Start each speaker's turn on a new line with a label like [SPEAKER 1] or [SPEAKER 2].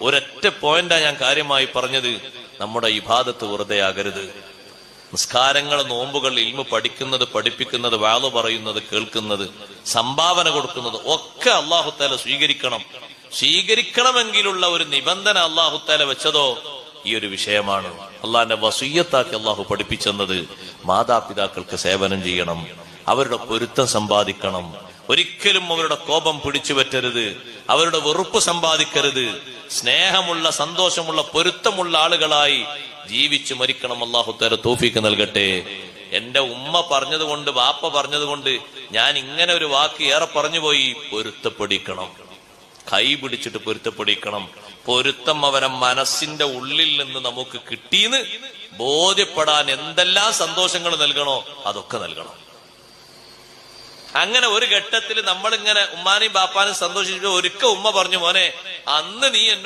[SPEAKER 1] ഒരൊറ്റ പോയിന്റാ ഞാൻ കാര്യമായി പറഞ്ഞത്. നമ്മുടെ ഇബാദത്ത് വെറുതെ ആകരുത്. നിസ്കാരങ്ങൾ നോമ്പുകൾ ഇൽമ പഠിക്കുന്നത് പഠിപ്പിക്കുന്നത് വാൾ പറയുന്നത് കേൾക്കുന്നത് സംഭാവന കൊടുക്കുന്നത് ഒക്കെ അള്ളാഹുത്താല സ്വീകരിക്കണം. സ്വീകരിക്കണമെങ്കിലുള്ള ഒരു നിബന്ധന അള്ളാഹുത്താല വെച്ചതോ ഈ ഒരു വിഷയമാണ്. അള്ളാഹിന്റെ വസൂയത്താക്കി അള്ളാഹു പഠിപ്പിച്ചെന്നത് മാതാപിതാക്കൾക്ക് സേവനം ചെയ്യണം. അവരുടെ പൊരുത്തം സമ്പാദിക്കണം. ഒരിക്കലും അവരുടെ കോപം പിടിച്ചു പറ്റരുത് അവരുടെ വെറുപ്പ് സമ്പാദിക്കരുത്. സ്നേഹമുള്ള സന്തോഷമുള്ള പൊരുത്തമുള്ള ആളുകളായി ജീവിച്ചു മരിക്കണം. അള്ളാഹു തര തോഫിക്ക് നൽകട്ടെ. എന്റെ ഉമ്മ പറഞ്ഞതുകൊണ്ട് വാപ്പ പറഞ്ഞതുകൊണ്ട് ഞാൻ ഇങ്ങനെ ഒരു വാക്ക് ഏറെ പറഞ്ഞുപോയി. പൊരുത്തപ്പെടിക്കണം. കൈ പിടിച്ചിട്ട് പൊരുത്തപ്പെടിക്കണം. പൊരുത്തം അവരെ മനസ്സിന്റെ ഉള്ളിൽ നിന്ന് നമുക്ക് കിട്ടിയെന്ന് ബോധ്യപ്പെടാൻ എന്തെല്ലാം സന്തോഷങ്ങൾ നൽകണോ അതൊക്കെ നൽകണം. അങ്ങനെ ഒരു ഘട്ടത്തിൽ നമ്മളിങ്ങനെ ഉമ്മാനെയും ബാപ്പാനും സന്തോഷിച്ചിട്ട് ഒരിക്കൽ ഉമ്മ പറഞ്ഞു മോനെ അന്ന് നീ എന്നോട്